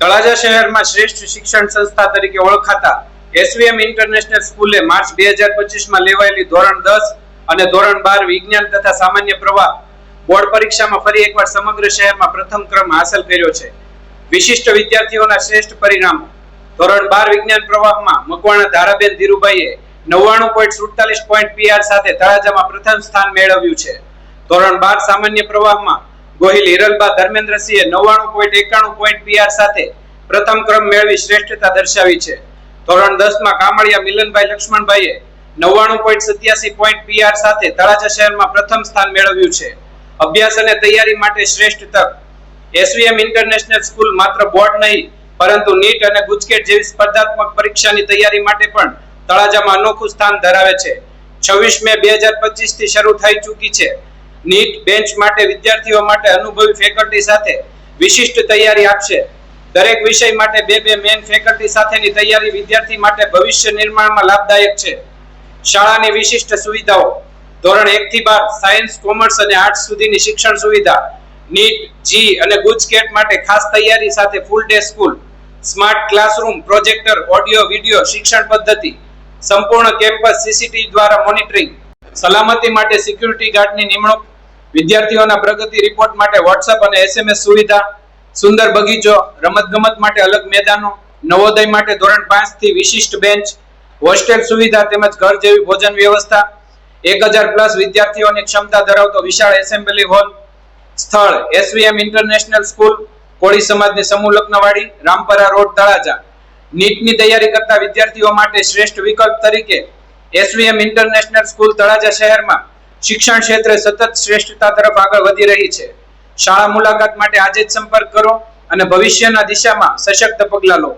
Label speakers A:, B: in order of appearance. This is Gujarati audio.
A: તળાજા શહેરમાં શ્રેષ્ઠ શિક્ષણ સંસ્થા તરીકે ઓળખાતા એસવીએમ ઇન્ટરનેશનલ સ્કૂલે માર્ચ બે હજાર પચીસમાં લેવાયેલી ધોરણ દસ અને ધોરણ બાર વિજ્ઞાન તથા સામાન્ય પ્રવાહ બોર્ડ પરીક્ષામાં ફરી એકવાર સમગ્ર શહેરમાં પ્રથમ ક્રમ હાંસલ કર્યો છે. વિશિષ્ટ વિદ્યાર્થીઓના શ્રેષ્ઠ પરિણામો. ધોરણ બાર વિજ્ઞાન પ્રવાહમાં મકવાણા ધારાબેન ધીરુભાઈએ નવ્વાણું પોઈન્ટ સુડતાલીસ પોઈન્ટ પીઆર સાથે તળાજામાં પ્રથમ સ્થાન મેળવ્યું છે. ધોરણ બાર સામાન્ય પ્રવાહમાં ગોહિલ હિરલબા ધર્મેન્દ્રસિંહે નવ્વાણું પોઈન્ટ એકાણું પોઈન્ટ પીઆર સાથે પ્રથમ ક્રમ મેળવી શ્રેષ્ઠતા દર્શાવી છે. ધોરણ દસમાં કામળિયા મિલનભાઈ લક્ષ્મણભાઈએ નવ્વાણું પોઈન્ટ સત્યાસી પોઈન્ટ પીઆર સાથે તળાજા શહેરમાં પ્રથમ સ્થાન મેળવ્યું છે. અભ્યાસ અને તૈયારી માટે શ્રેષ્ઠ તક. એસવીએમ ઇન્ટરનેશનલ સ્કૂલ માત્ર બોર્ડ નહીં, પરંતુ નીટ અને ગુજકેટ જેવી સ્પર્ધાત્મક પરીક્ષાની તૈયારી માટે પણ તળાજામાં અનોખું સ્થાન ધરાવે છે. છવ્વીસ મે બે હજાર પચીસથી શરૂ થઈ ચૂકી છે. નીટ બેન્ચ માટે વિદ્યાર્થીઓ માટે અનુભવી ફેકલ્ટી સાથે વિશિષ્ટ તૈયારી આપશે. દરેક વિષય માટે બે બે મેન ફેકલ્ટી સાથેની તૈયારી વિદ્યાર્થી માટે ભવિષ્ય નિર્માણમાં લાભદાયક છે. શાળાની વિશિષ્ટ સુવિધાઓ. ધોરણ એક થી બાર સાયન્સ કોમર્સ અને આર્ટ્સ સુધીની શિક્ષણ સુવિધા. નીટ, જી અને ગુજકેટ માટે ખાસ તૈયારી સાથે full day school smart classroom projector audio video શિક્ષણ પદ્ધતિ. સંપૂર્ણ કેમ્પસ સીસીટીવી દ્વારા મોનિટરિંગ સલામતી માટે સિક્યુરિટી ગાર્ડની નિમણૂક વિદ્યાર્થીઓના પ્રગતિ રિપોર્ટ માટે વોટ્સએપ અને એસએમએસ સુવિધા, સુંદર બગીચો, રમતગમત માટે અલગ મેદાનો, નવોદય માટે ધોરણ પાંચથી વિશિષ્ટ બેન્ચ, હોસ્ટેલ સુવિધા તેમજ ઘર જેવી ભોજન વ્યવસ્થા, એક હજાર પ્લસ વિદ્યાર્થીઓની ક્ષમતા ધરાવતો વિશાળ એસેમ્બલી હોલ સ્થળ એસવીએમ ઇન્ટરનેશનલ સ્કૂલ કોળી સમાજની સમૂહ લગ્નવાડી, રામપરા રોડ, તળાજા. નીટની તૈયારી કરતા વિદ્યાર્થીઓ માટે શ્રેષ્ઠ વિકલ્પ તરીકે એસવીએમ ઇન્ટરનેશનલ સ્કૂલ તળાજા શહેરમાં શિક્ષણ ક્ષેત્રે સતત શ્રેષ્ઠતા તરફ આગળ વધી રહી છે. શાળા મુલાકાત માટે આજે જ સંપર્ક કરો અને ભવિષ્યના દિશામાં સશક્ત પગલાં લો.